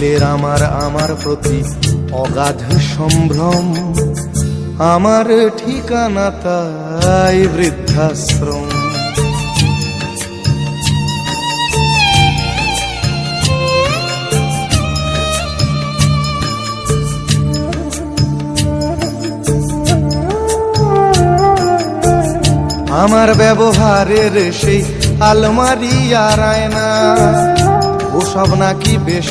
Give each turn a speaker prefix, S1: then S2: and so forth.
S1: ছেলের আমার আমার প্রতি অগাধ সম্ভ্রম। আমার ঠিকানা তাই বৃদ্ধাশ্রম। আমার ব্যবহারের সেই আলমারি আর আয়না, ওসব নাকি বেশ